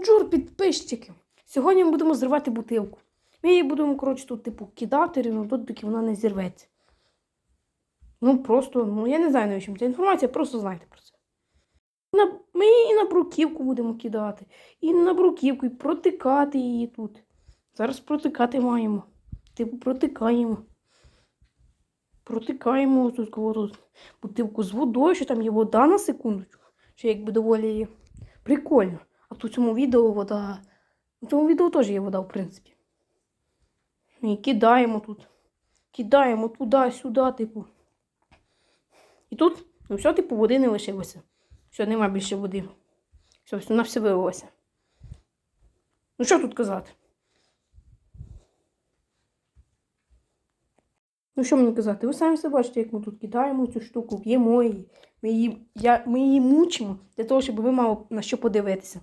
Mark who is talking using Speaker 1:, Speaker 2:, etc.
Speaker 1: Бонджур, підписчики! Сьогодні ми будемо зривати бутилку. Ми її будемо, коротше, тут, типу, кидати рівно тут, доки вона не зірветься. Ну, просто, ну я не знаю, навіщо ця інформація, просто знайте про це. Ми її і на бруківку будемо кидати, і на бруківку, і протикати її тут. Зараз протикати маємо. Типу, протикаємо. Протикаємо тут, кого тут бутилку з водою, що там є вода на секундочку. Що якби доволі прикольно. Тут в цьому відео вода. У цьому відео теж є вода, в принципі. І кидаємо тут. Кидаємо туди-сюди, типу. І тут, ну все, типу, води не лишилося. Все, нема більше води. Все, все, вона все вилилося. Ну що тут казати? Ну, що мені казати? Ви самі все бачите, як ми тут кидаємо цю штуку, б'ємо її. Ми її, я, ми її мучимо для того, щоб ви мали на що подивитися.